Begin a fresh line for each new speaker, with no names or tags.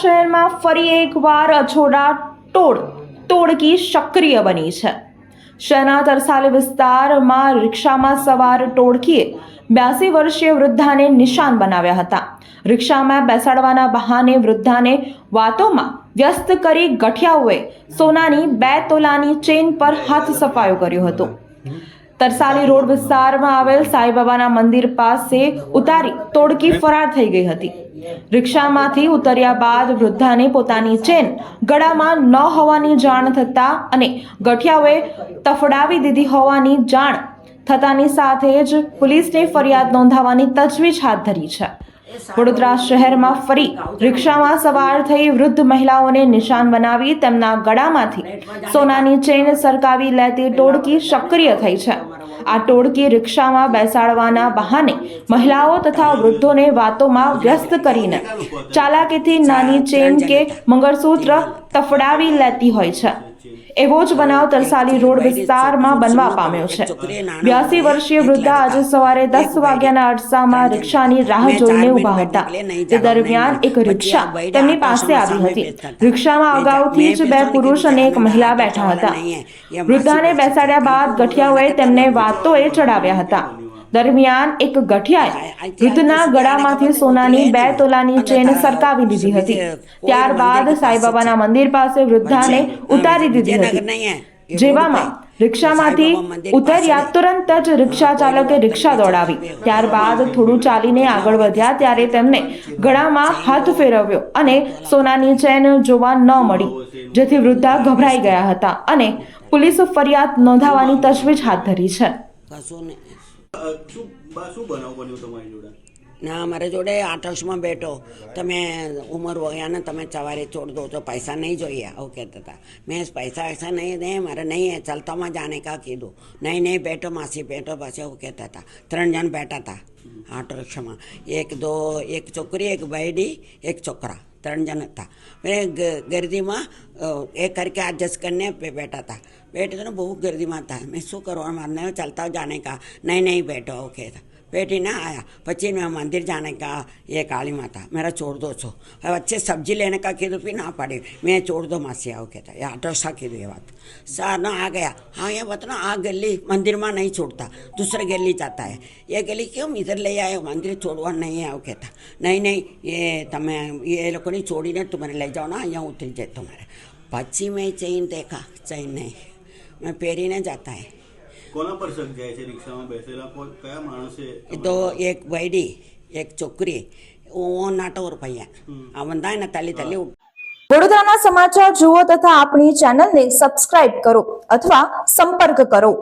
શહેરમાં ફરી એકવાર અછોડા ટોળ ટોળકી સક્રિય બની છે. શહેરના તરસાલી વિસ્તારમાં રિક્ષામાં સવાર ટોળકીએ બ્યાસી વર્ષીય વૃદ્ધાને નિશાન બનાવ્યા હતા. રિક્ષામાં બેસાડવાના બહાને વૃદ્ધાને વાતોમાં વ્યસ્ત કરી ગઠિયાઓએ સોનાની બે તોલાની ચેન પર હાથ સફાયો કર્યો હતો. તરસાલી રોડ વિસ્તારમાં આવેલ સાંઈબાબાના મંદિર પાસે ઉતારી તોડકી ફરાર થઈ ગઈ હતી. રિક્ષામાંથી ઉતર્યા બાદ વૃદ્ધાને પોતાની ચેન ગળામાં ન હોવાની જાણ થતાં અને ગઠિયાઓએ તફડાવી દીધી હોવાની જાણ થતાની સાથે જ પોલીસને ફરિયાદ નોંધાવવાની તજવીજ હાથ ધરી છે. વડોદરા શહેરમાં ફરી રિક્ષામાં સવાર થઈ વૃદ્ધ મહિલાઓને નિશાન બનાવી તેમના ગળામાંથી સોનાની ચેન સરકાવી લેતી ટોળકી સક્રિય થઈ છે. આ ટોળકી રિક્ષામાં બેસાડવાના બહાને મહિલાઓ તથા વૃદ્ધોને વાતોમાં વ્યસ્ત કરીને ચાલાકીથી નાની ચેન કે મંગળસૂત્ર તફડાવી લેતી હોય છે. એવો જ બનાવ તરસાલી રોડ વિસ્તારમાં બનવા પામ્યો છે. બ્યાસી વર્ષીય વૃદ્ધા આજે સવારે દસ વાગ્યાના અરસામાં રિક્ષાની રાહ જોઈને ઊભા હતા. તે દરમિયાન એક રિક્ષા તેમની પાસે આવી હતી. રિક્ષામાં અગાઉથી જ બે પુરુષ અને એક મહિલા બેઠા હતા. વૃદ્ધાને બેસાડ્યા બાદ ગઠિયાઓએ તેમને વાતોએ ચડાવ્યા હતા. દરમિયાન એક ગઠિયાએ વૃદ્ધના ગળામાંથી સોનાની બે તોલાની ચેન સરકાવી દીધી હતી. ત્યારબાદ સાંઈબાબાના મંદિર પાસે વૃદ્ધાને ઉતારી દીધી હતી. જેવામાં રિક્ષામાંથી ઉતર્યા તુરંત જ રિક્ષા ચાલકે રિક્ષા દોડાવી. ત્યારબાદ થોડું ચાલીને આગળ વધ્યા ત્યારે તેમને ગળામાં હાથ ફેરવ્યો અને સોનાની ચેન જોવા ન મળી જેથી વૃદ્ધા ગભરાઈ ગયા હતા અને પોલીસ ફરિયાદ નોંધાવવાની તજવીજ હાથ ધરી છે.
શું શું જોડે?
જોડે આઠસમાં બેઠો. તમે ઉંમર વયા ને તમે સવારે છોડ દો તો પૈસા નહીં જોઈએ, આવું કહેતા હતા. મેં પૈસા વૈસા નહીં દે, મારે નહીં હે ચલતામાં જાને કા કીધું. નહીં નહીં, બેઠો, માસી, બેઠો, પછી એવું કહેતા હતા. ત્રણ જણ બેઠા હતા આઠ રિક્ષામાં એક દો, એક છોકરી, એક બૈડી એક છોકરા. ત્રણ જણ હતા. મેં ગરદીમાં અ, એ કરકે એડજસ્ટ કરીને બેઠા હતા. બેઠે તો બહુ ગરદીમાં હતા. મેં શું કરવાનું મારે ચાલતા જાને કા? નહીં નહીં બેઠો એવું बेटी ना आया। बच्ची मैं मंदिर जाने का ये काली माता, मेरा छोड़ दो सो बच्चे सब्ज़ी लेने का कि भी ना पड़े। मैं छोड़ दो मासी आओ कहता ये आटो सा की ये बात। सर ना आ गया। हाँ ये बतना आ गली, मंदिर में नहीं छोड़ता। दूसरे गली जाता है। ये गली क्यों? इधर ले आए। मंदिर छोड़वा नहीं आओ कहता नहीं नहीं, ये तुम्हें ये लोग नहीं छोड़ी ने, तुम्हारे ले जाओ ना, यहाँ उतरी जाए तुम्हारे। बच्ची में चैन देखा। चैन नहीं। मैं पेरी नहीं जाता है।
કોના પર શક જાય છે? રિક્ષામાં બેસેલા કયા માણસે?
તો એક વૈડી એક છોકરી ઓ નાટોર રૂપિયા આ. બંધાય તલી તલી
વડોદરાના સમાચાર જુઓ તથા આપણી ચેનલને સબસ્ક્રાઇબ કરો અથવા સંપર્ક કરો.